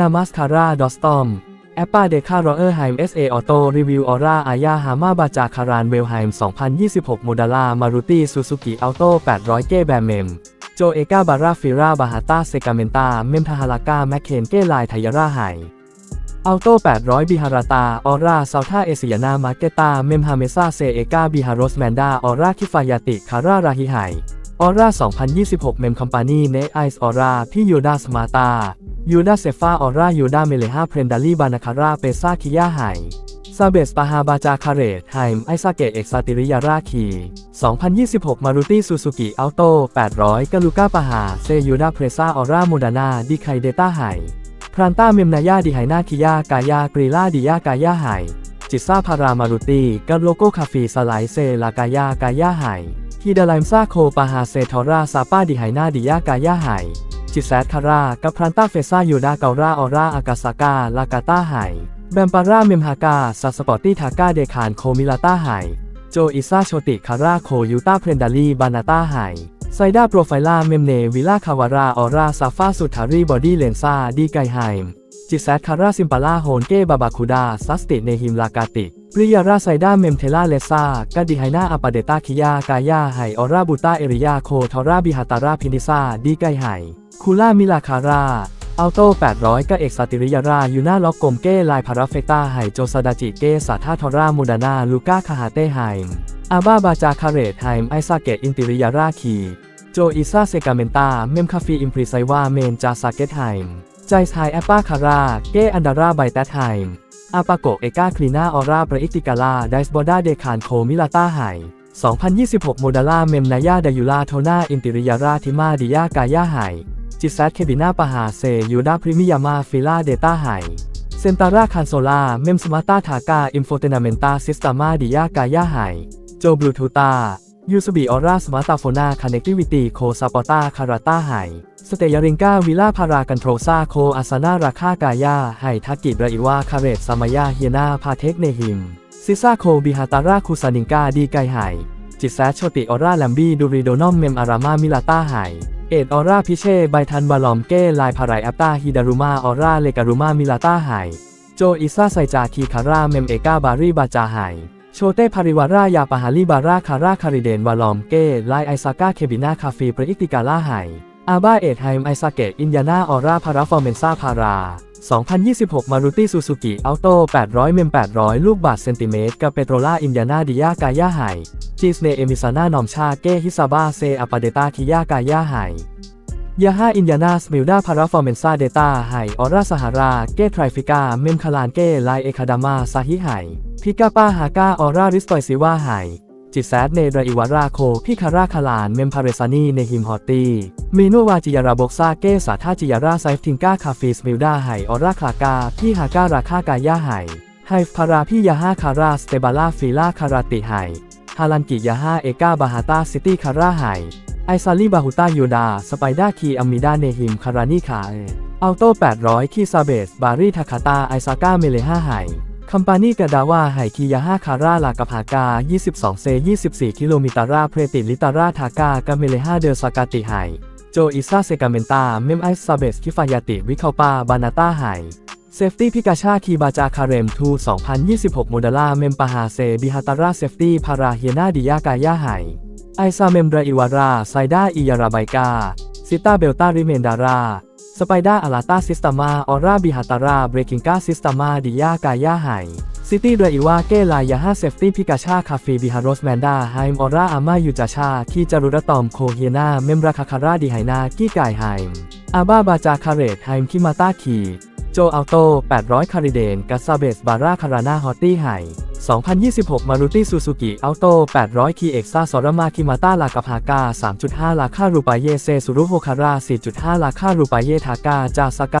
นามัสคาร่าดอสตอมแอปปาเดคาโรเออร์ไฮม์เอสเอออโต้รีวิวออร่าอายาฮามาบาจาคารานเวลไฮม์2026 โมดาล่ามารุติซูซูกิอัลโต้800 เก้แบมเมมโจเอกาบาราฟิราบาฮาตาเซกาเมนตาเมมทาฮาลากาแมคเคนเก้ไลไทยาร่าไฮอัลโต้800 บิฮาราตา ออร่าซาวท่าเอเซียนามาเกตา เมมฮาเมซาเซเอกาบิฮารอสแมนดา ออร่าคิฟายาติ คาร่าราฮิไฮออร่า2026 เมมคัมปานีเนไอซ์ออร่าพี่ยูดาสมาตา ยูดาเซฟาออร่ายูดาเมเลฮาเพรนดาลีบานาคาร่าเปซาคิยาไฮซาเบสปาฮาบาจาคาเรตไฮม์ไอซาเกะเอกซาติริยาราคี 2026 มารุติซูซูกิอัลโต้800กาลูกาปาฮาเซยูดาเพรซาออร่าโมดานาดิไคเดต้าไฮพรานต้าเมมนายาดิไฮนาคิยากายากรีลาดิยากายาไฮจิซาพารามารุติกับโลโก้คาฟีสไลเซลากายากายาไฮฮิดาไลมซาโคปาฮาเซทอราซาปาดิไฮนาดิยากายาไฮ จิแซดคารากับพรานต้าเฟซายูดาเการาออร่าอากาซากาลากาต้าไฮแบมปาร่าเมมฮากาซาสปอร์ตี้ทาก้าเดคานโคมิลาต้าไฮโจอิซาโชติคาร่าโคยูต้าเพรนดาลีบานาต้าไฮไซด้าโปรไฟล่าเมมเนวิล่าคาวาราออร่าซาฟาสุทารีบอดี้เลนซาดีไกไฮมจิแซดคาร่าซิมปาล่าโฮนเก้บาบาคูดาซัสติเนฮิมลากาติปริยาราไซด้าเมมเทล่าเลซากาดิไฮนาอาปาเดต้าคิยากายาไฮออราบูต้าเอริยาโคทอราบิฮาตาราพินิซาดีไกไฮ คูล่ามิลาคาร่าอัลโต้800กับเอกซาติริยารายูน่าล็อกกลมเก้ลายพาราเฟกตาไฮโจซาดาจิเก้สาธาทอรามูดานาลูก้าคาฮาเต้ไฮม์อาบ้าบาจาคาเรตไฮม์ไอซาเกตอินติริยาราคีโจอิซาเซกาเมนตาเมมคาฟีอิมพริไซวาเมนจาซาเกตไฮม์ใจไฮแอปปาคาราเก้อันดาราไบแตทไฮม์อาปาโกเอกาคลีนาออร่าปรอิติกาลาไดสบอดาเดคานโคมิลาต้าไฮ2026 โมดาล่าเมมนายาดายูลาโทนาอินติริยาราทิมาดิยากายาไฮ จิแซดเคบินาปาฮาเซยูดาพริมิยามาฟิลาเดต้าไฮเซนตาราคันโซลาเมมสมาตาทากาอินโฟเทนาเมนตาซิสตามาดิยากายาไฮโจบลูทูตายูสบีออร่าสมาร์ตาโฟนาคอนเนคติวิตี้โคซาปอตาคาราต้าไฮสเตยาริงกาวิลาพารากันโทรซาโคอาซานาราคากายาไฮทักิบราอิวาคาเรตซามายาเฮียนาพาเทคเนหิมซิซาโคบิฮาตาราคูซานิงกาดีไกไฮจิแซดโชติออร่าแลมบี้ดูริโดนอมเมมอารามามิลาต้าไฮ เอ็ดออร่าพิเช่ไบทันบาลอมเก้ลายพารายแอปตาฮิดารุมาออร่าเลการุมามิลาต้าไฮโจอิซาไซจาคีคาร่าเมมเอกาบารีบาจาไฮโชเต้พาริวารายาปาฮาลีบาราคาร่าคาริเดนวาลอมเก้ไลไอซาก้าเคบินาคาฟีปริอิติกาล่าไฮอาบ้าเอ็ดไฮมไอซาเกตอินยานาออร่าพาราฟอร์เมนซาพารา 2026มารุติซูซูกิอัลโต้800เมม800 ลูกบาทเซนติเมตรกับเปโตรล่าอินยานาดิยากายาไฮจีสเนเอมิซานานอมชาเกฮิซาบาเซอปาเดตาคิยากายาไฮยาฮาอินยานาสมิลดาพาราฟอร์เมนซาเดต้าไฮออร่าสหารา เกทริฟิกา เมมคาลานเกไลเอคาดามาซาฮิไฮพิกาป้าฮาก้าออร่าริสตอยซิวาไฮ จิแซดเนดราอิวาราโคพิคาราคาลานเมมพาเรซานีเนฮิมฮอตตีเมโนวาจิยาราบกซาเกสาธาจิยาราไซฟทิงกาคาฟีสมิลดาไฮออราคลากาพี่ฮาการาคากายาไฮไฮพาราพี่ยาฮาคาราสเตบาลาฟิลาคาราติไฮฮาลันกิยาฮาเอกาบาฮาตาซิตี้คาราไฮไอซาลีบาฮุตายูดาสไปด้าคีอามิดาเนฮิมคารานีคาเออัลโต้800คีซาเบสบารีทาคาตาไอซาก้าเมเลห้าไฮ คัมปานีกาดาว่าไฮคียาฮาคาร่าลากาพากา 22 เซ 24 กิโลมิตาราเพรติลิตาราทากากาเมเลห้าเดอสากาติไฮโจอิซาเซกาเมนตา เมมไอซาเบสคิฟายาติวิคาปาบานาต้าไฮเซฟตี้พิกาชาคีบาจาคาเรมทู 2026 โมเดล่าเมมปาฮาเซบิฮาตาราเซฟตี้พาราเฮียนาดิยากายาไฮไอซาเมมดราอิวาราไซด้าอิยาราไบกาซิต้าเบลตาริเมนดารา สไปด้าอาลาตาซิสตามาออร่าบิฮาตาราเบรกิงกาซิสตามาดิยากายาไฮซิตี้ดรอิวาเกลายาฮาเซฟตี้พิกาชาคาฟีบิฮารอสแมนดาไฮมออร่าอามายูจาชาคีจารุรตอมโคเฮียนาเมมราคาคาราดิไฮนากี้กายไฮมอาบาบาจาคาเรตไฮมคิมาตาคีโจอัลโต800 คาริเดนกัสซาเบสบาร่าคารานาฮอตตี้ไฮ 2026มารุติซูซูกิอัลโต้800คีเอ็กซาสอรมาคิมาต้าลากาพากา3.5ลาค่ารูปาเยเซสุรุโฮคาร่า4.5ลาค่า